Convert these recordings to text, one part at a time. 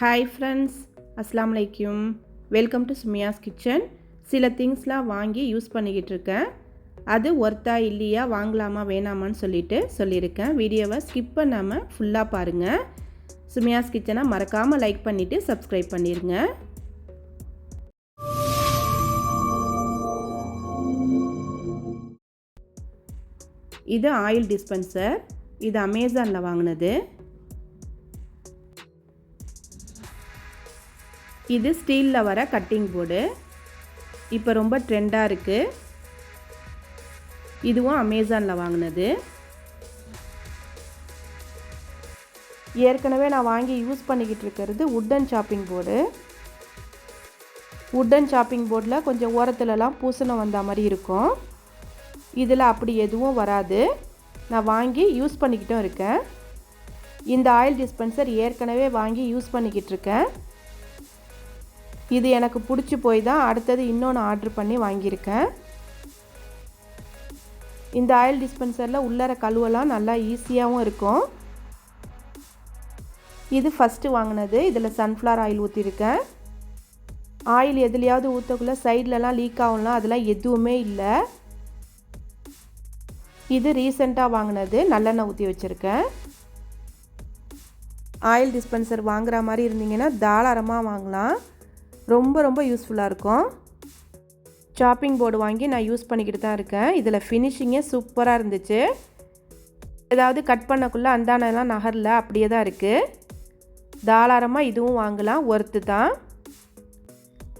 Hi friends அஸ்லாம் வலைக்கும் welcome to Sumiya's kitchen சில திங்ஸ்லாம் வாங்கி யூஸ் பண்ணிக்கிட்டு இருக்கேன். அது ஒர்த்தா இல்லையா வாங்கலாமா வேணாமான்னு சொல்லிட்டு சொல்லியிருக்கேன். வீடியோவை ஸ்கிப் பண்ணாமல் ஃபுல்லாக பாருங்கள் சுமியாஸ் கிச்சனை மறக்காமல் லைக் பண்ணிவிட்டு சப்ஸ்கிரைப் பண்ணிடுங்க இது ஆயில் டிஸ்பென்சர் இது அமேசானில் வாங்கினது. இது ஸ்டீலில் வர கட்டிங் போர்டு இப்போ ரொம்ப ட்ரெண்டாக இருக்குது இதுவும் அமேசானில் வாங்கினது. ஏற்கனவே நான் வாங்கி யூஸ் பண்ணிக்கிட்டு இருக்கிறது wooden chopping board wooden chopping போர்டில் கொஞ்சம் ஓரத்துலலாம் பூசணம் வந்த மாதிரி இருக்கும். இதில் அப்படி எதுவும் வராது. நான் வாங்கி யூஸ் பண்ணிக்கிட்டும் இருக்கேன். இந்த ஆயில் டிஸ்பென்சர் ஏற்கனவே வாங்கி யூஸ் பண்ணிக்கிட்டு இருக்கேன். இது எனக்கு பிடிச்சி போய் தான் அடுத்தது இன்னொன்று ஆர்டர் பண்ணி வாங்கியிருக்கேன். இந்த ஆயில் டிஸ்பென்சரில் உள்ளர கழுவெல்லாம் நல்லா ஈஸியாகவும் இருக்கும். இது ஃபஸ்ட்டு வாங்கினது இதில் சன்ஃப்ளவர் ஆயில் ஊற்றிருக்கேன் ஆயில் எதுலையாவது ஊற்றக்குள்ளே சைட்லலாம் லீக் ஆகும்லாம் அதெல்லாம் எதுவுமே இல்லை. இது ரீசெண்டாக வாங்கினது நல்லெண்ணெய் ஊற்றி வச்சுருக்கேன். ஆயில் டிஸ்பென்சர் வாங்குகிற மாதிரி இருந்தீங்கன்னா தாராளமாக வாங்கலாம். ரொம்ப ரொம்ப யூஸ்ஃபுல்லாக இருக்கும். சாப்பிங் போர்டு வாங்கி நான் யூஸ் பண்ணிக்கிட்டு தான் இருக்கேன். இதில் ஃபினிஷிங்கே சூப்பராக இருந்துச்சு. ஏதாவது கட் பண்ணக்குள்ளே அந்தானெல்லாம் நகரில் அப்படியே தான் இருக்குது தாராளமாக இதுவும் வாங்கலாம் ஒர்த்து தான்.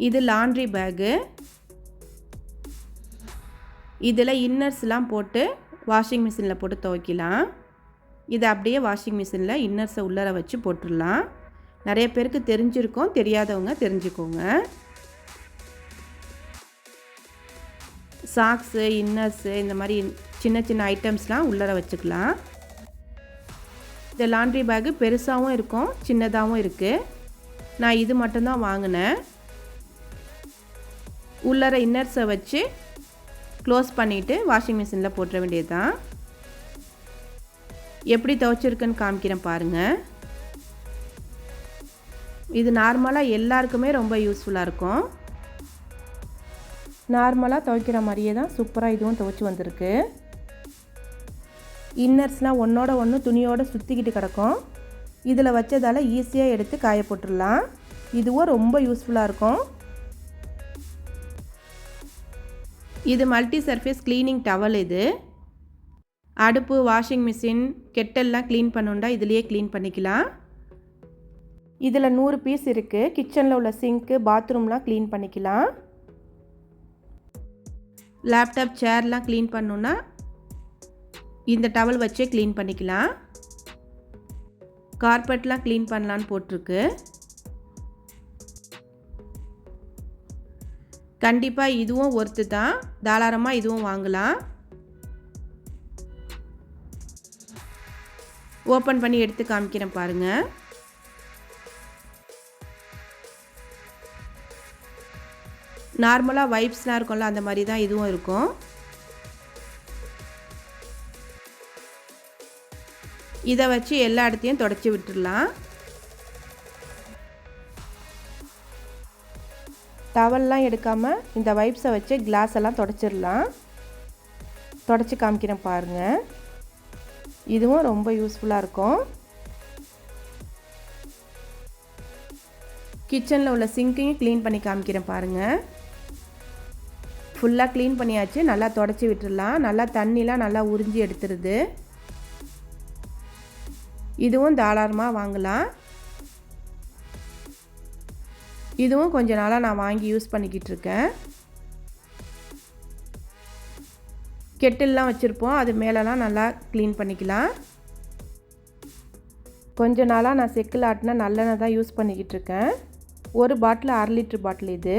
இது லாண்ட்ரி பேகு இதில் இன்னர்ஸ்லாம் போட்டு வாஷிங் மிஷினில் போட்டு துவைக்கலாம். இதை அப்படியே வாஷிங் மிஷினில் இன்னர்ஸை உள்ளர வச்சு போட்டுடலாம். நிறைய பேருக்கு தெரிஞ்சிருக்கும் தெரியாதவங்க தெரிஞ்சுக்கோங்க. சாக்ஸு இன்னர்ஸு இந்த மாதிரி சின்ன சின்ன ஐட்டம்ஸ்லாம் உள்ளர வச்சுக்கலாம். இந்த லாண்ட்ரி பேக்கு பெருசாகவும் இருக்கும் சின்னதாகவும் இருக்குது நான் இது மட்டும்தான் வாங்கினேன். உள்ளர இன்னர்ஸை வச்சு க்ளோஸ் பண்ணிவிட்டு வாஷிங் மிஷினில் போட்டுற வேண்டியது தான் எப்படி துவைச்சிருக்குன்னு காமிக்கிறேன் பாருங்கள் இது நார்மலாக எல்லாருக்குமே ரொம்ப யூஸ்ஃபுல்லாக இருக்கும். நார்மலாக துவைக்கிற மாதிரியே தான் சூப்பராக இதுவும் துவைச்சி வந்திருக்கு. இன்னர்ஸ்லாம் ஒன்றோட ஒன்று துணியோடு சுற்றிக்கிட்டு கிடக்கும். இதில் வச்சதால் ஈஸியாக எடுத்து காய போட்டுடலாம். இதுவும் ரொம்ப யூஸ்ஃபுல்லாக இருக்கும். இது மல்டி சர்ஃபேஸ் க்ளீனிங் டவல் இது. அடுப்பு வாஷிங் மிஷின் கெட்டெல்லாம் க்ளீன் பண்ணுண்டா இதுலேயே க்ளீன் பண்ணிக்கலாம். இதில் நூறு பீஸ் இருக்குது கிச்சனில் உள்ள சிங்க்கு பாத்ரூம்லாம் க்ளீன் பண்ணிக்கலாம். லேப்டாப் சேர்லாம் க்ளீன் பண்ணுன்னா இந்த டவல் வச்சே க்ளீன் பண்ணிக்கலாம். கார்பெட்லாம் க்ளீன் பண்ணலான்னு போட்டிருக்கு. கண்டிப்பாக இதுவும் ஒர்த்து தான். தாராளமாக இதுவும் வாங்கலாம். ஓப்பன் பண்ணி எடுத்து காமிக்கிறேன் பாருங்கள் நார்மலாக வைப்ஸ்லாம் இருக்கும்ல அந்த மாதிரி தான் இதுவும் இருக்கும். இதை வச்சு எல்லா இடத்தையும் தொடச்சி விட்டுடலாம். டவல்லாம் எடுக்காமல் இந்த வைப்ஸை வச்சு கிளாஸ் எல்லாம் தொடச்சிடலாம். தொடச்சி காமிக்கிறேன் பாருங்கள் இதுவும் ரொம்ப யூஸ்ஃபுல்லாக இருக்கும். கிச்சனில் உள்ள சிங்கையும் க்ளீன் பண்ணி காமிக்கிறேன் பாருங்கள் ஃபுல்லாக க்ளீன் பண்ணியாச்சு. நல்லா தொடச்சி விட்டுடலாம். நல்லா தண்ணிலாம் நல்லா உறிஞ்சி எடுத்துருது. இதுவும் தாராளமாக வாங்கலாம். இதுவும் கொஞ்ச நாளாக நான் வாங்கி யூஸ் பண்ணிக்கிட்டு இருக்கேன். கெட்டில்லாம் வச்சுருப்போம். அது மேலெலாம் நல்லா க்ளீன் பண்ணிக்கலாம். கொஞ்ச நாளாக நான் செக்கில் ஆட்டினா நல்லெண்ணெய் தான் யூஸ் பண்ணிக்கிட்டு இருக்கேன். ஒரு பாட்டில் அரை லிட்ரு பாட்டில் இது.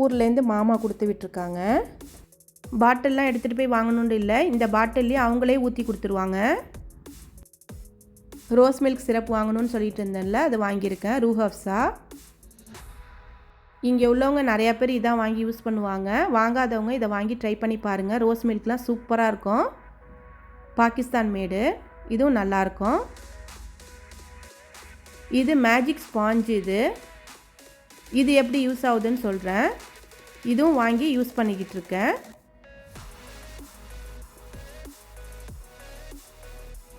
ஊர்லேருந்து மாமா கொடுத்து விட்டுருக்காங்க. பாட்டில்லாம் எடுத்துகிட்டு போய் வாங்கணுன்னு இல்லை. இந்த பாட்டில்லையே அவங்களே ஊற்றி கொடுத்துருவாங்க. ரோஸ் மில்க் சிரப் வாங்கணும்னு சொல்லிட்டு இருந்தேன்ல அது வாங்கியிருக்கேன் ரூஹப்ஸா. இங்கே உள்ளவங்க நிறையா பேர் இதான் வாங்கி யூஸ் பண்ணுவாங்க. வாங்காதவங்க இதை வாங்கி ட்ரை பண்ணி பாருங்கள் ரோஸ் மில்க்லாம் சூப்பராக இருக்கும். பாகிஸ்தான் மேடு. இதுவும் நல்லாயிருக்கும் இது மேஜிக் ஸ்பாஞ்ச் இது. இது எப்படி யூஸ் ஆகுதுன்னு சொல்கிறேன் இதுவும் வாங்கி யூஸ் பண்ணிக்கிட்டு இருக்கேன்.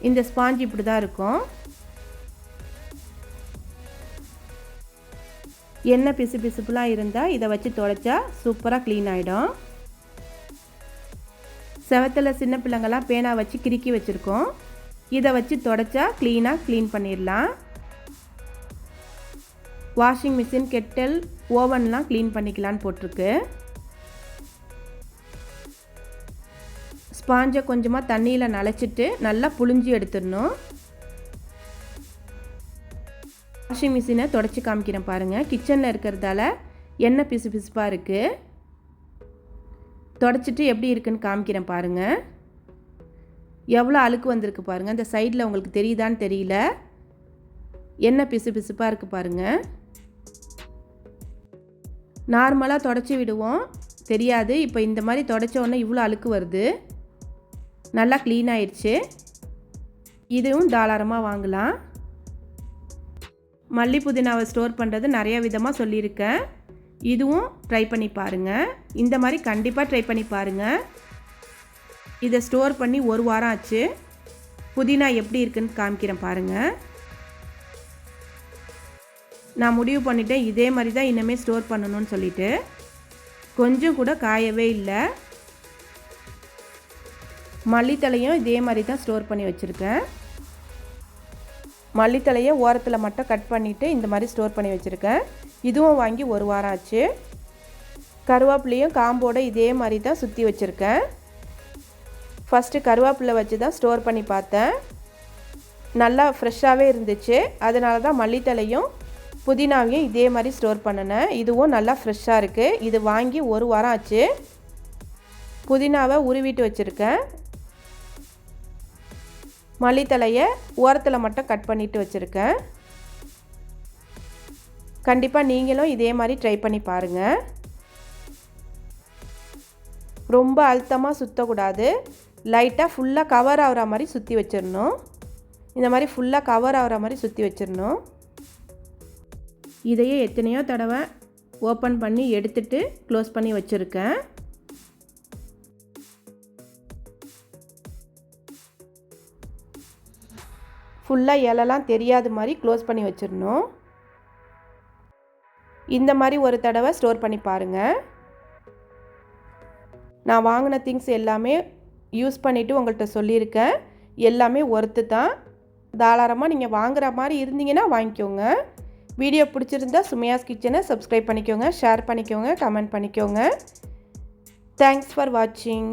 இந்த ஸ்பாஞ்ச் இப்படி தான் இருக்கும். எண்ணெய் பிசு பிசுப்புலாம் இருந்தால் இதை வச்சு துடைச்சா சூப்பராக க்ளீன் ஆகிடும் செவத்தில் சின்ன பிள்ளைங்கள்லாம் பேனா வச்சு கிறுக்கி வச்சுருக்கோம். இதை வச்சு தொடச்சா க்ளீனாக க்ளீன் பண்ணிடலாம். வாஷிங் மிஷின் கெட்டல் ஓவன்லாம் க்ளீன் பண்ணிக்கலான்னு போட்டிருக்கு. ஸ்பாஞ்சை கொஞ்சமாக தண்ணியில் நனைச்சிட்டு நல்லா புழிஞ்சி எடுத்துடணும். வாஷிங் மிஷினை தொடச்சி காமிக்கிறேன் பாருங்கள் கிச்சனில் இருக்கிறதால எண்ணெய் பிசு பிசுப்பாக இருக்குது தொடச்சிட்டு எப்படி இருக்குன்னு காமிக்கிறேன் பாருங்கள் எவ்வளோ அழுக்கு வந்திருக்கு பாருங்கள் இந்த சைடில் உங்களுக்கு தெரியுதான்னு தெரியல. எண்ணெய் பிசு பிசுப்பாக இருக்குது பாருங்கள் நார்மலாக தொடச்சி விடுவோம். தெரியாது. இப்போ இந்த மாதிரி தொடச்ச உடனே இவ்வளோ அழுக்கு வருது. நல்லா க்ளீன் ஆயிடுச்சு இதுவும் தாராளமாக வாங்கலாம். மல்லி புதினாவை ஸ்டோர் பண்ணுறது நிறைய விதமாக சொல்லியிருக்கேன். இதுவும் ட்ரை பண்ணி பாருங்கள் இந்த மாதிரி கண்டிப்பாக ட்ரை பண்ணி பாருங்கள் இதை ஸ்டோர் பண்ணி ஒரு வாரம் ஆச்சு. புதினா எப்படி இருக்குன்னு காமிக்கிறேன் பாருங்கள் நான் முடிவு பண்ணிட்டேன். இதே மாதிரி தான் இனிமேல் ஸ்டோர் பண்ணணும்னு சொல்லிட்டு. கொஞ்சம் கூட காயவே இல்லை. மல்லித்தலையும் இதே மாதிரி தான் ஸ்டோர் பண்ணி வச்சுருக்கேன். மல்லித்தலையை ஓரத்தில் மட்டும் கட் பண்ணிவிட்டு இந்த மாதிரி ஸ்டோர் பண்ணி வச்சுருக்கேன். இதுவும் வாங்கி ஒரு வாரம் ஆச்சு. கருவேப்பிலையும் காம்போடு இதே மாதிரி தான் சுற்றி வச்சுருக்கேன். ஃபஸ்ட்டு கருவேப்பிலை வச்சு தான் ஸ்டோர் பண்ணி பார்த்தேன். நல்லா ஃப்ரெஷ்ஷாகவே இருந்துச்சு. அதனால தான் மல்லித்தலையும் புதினாவையும் இதே மாதிரி ஸ்டோர் பண்ணினேன். இதுவும் நல்லா ஃப்ரெஷ்ஷாக இருக்குது இது வாங்கி ஒரு வாரம் ஆச்சு. புதினாவை உருவிட்டு வச்சுருக்கேன். மல்லித்தலையை ஓரத்தில் மட்டும் கட் பண்ணிவிட்டு வச்சுருக்கேன். கண்டிப்பாக நீங்களும் இதே மாதிரி ட்ரை பண்ணி பாருங்கள் ரொம்ப அழுத்தமாக சுற்றக்கூடாது லைட்டாக ஃபுல்லாக கவர் ஆகிற மாதிரி சுற்றி வச்சிடணும். இந்த மாதிரி ஃபுல்லாக கவர் ஆகிற மாதிரி சுற்றி வச்சிடணும். இதையே எத்தனையோ தடவை ஓப்பன் பண்ணி எடுத்துட்டு க்ளோஸ் பண்ணி வச்சுருக்கேன். ஃபுல்லாக இலலாம் தெரியாத மாதிரி க்ளோஸ் பண்ணி வச்சிடணும். இந்த மாதிரி ஒரு தடவை ஸ்டோர் பண்ணி பாருங்கள் நான் வாங்கின திங்ஸ் எல்லாமே யூஸ் பண்ணிவிட்டு உங்கள்கிட்ட சொல்லியிருக்கேன். எல்லாமே ஒர்த்து தான். தாராளமாக நீங்கள் வாங்குகிற மாதிரி இருந்தீங்கன்னா வாங்கிக்கோங்க. வீடியோ பிடிச்சிருந்தா சுமையாஸ் கிச்சனை சப்ஸ்கிரைப் பண்ணிக்கோங்க ஷேர் பண்ணிக்கோங்க கமெண்ட் பண்ணிக்கோங்க. தேங்க்ஸ் ஃபார் வாட்சிங்